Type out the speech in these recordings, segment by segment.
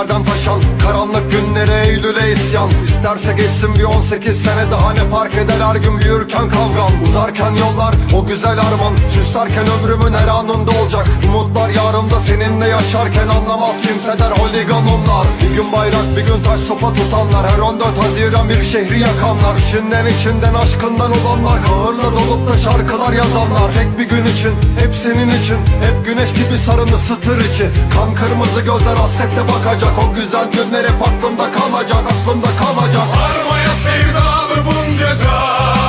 Gecelerden taşan karanlık günlere Eylül'e isyan. İsterse geçsin bir 18 sene daha ne fark eder her gün büyürken kavgam. Uzarken yollar o güzel arman Süslerken ömrümün her anında olacak. Umutlar yarımda seninle yaşarken anlamaz kimseler holigan onlar Bir gün bayrak bir gün taş sopa tutanlar. Her 14 Haziran bir şehri yakanlar. İçinden içinden aşkından olanlar. Kahırla dolup da şarkılar yazanlar. Tek bir gün için hep senin için. Hep güneş gibi sarını sıtır içi. Kan kırmızı gözler hasretle bakacak O güzel günler hep aklımda kalacak Aklımda kalacak. Armaya sevdalı bunca can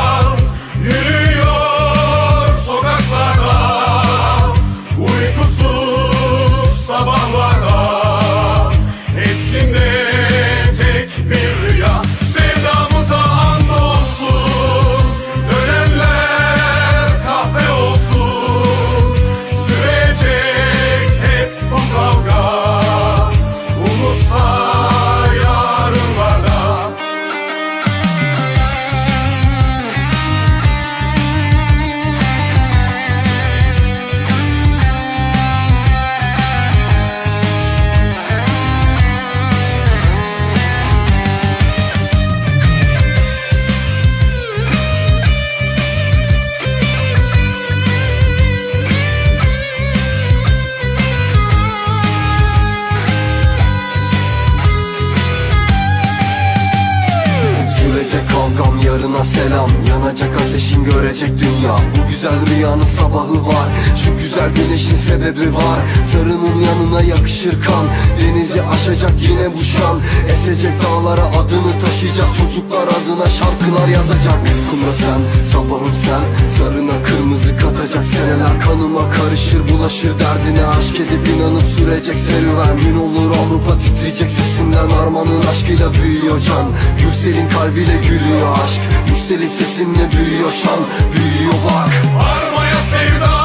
Kavgam yarına selam. Yanacak ateşin görecek dünya. Bu güzel rüyanın sabahı var. Şu güzel güneşin sebebi var. Sarının yanına yakışır kan. Denizi aşacak yine bu şan. Esecek dağlara adını taşıyacağız. Çocuklar adına şarkılar yazacak. Kumda sen, sabahım sen. Sarına kırmızı katacak seneler. Kanıma karışır bulaşır derdine. Aşk edip inanıp sürecek serüven. Gün olur Avrupa titreyecek sesinden. Armanın aşkıyla büyüyor can Gürsel'in kalbiyle gülüyor aşk. Yükselip sesinle büyüyor şan Büyüyor bak. Armaya can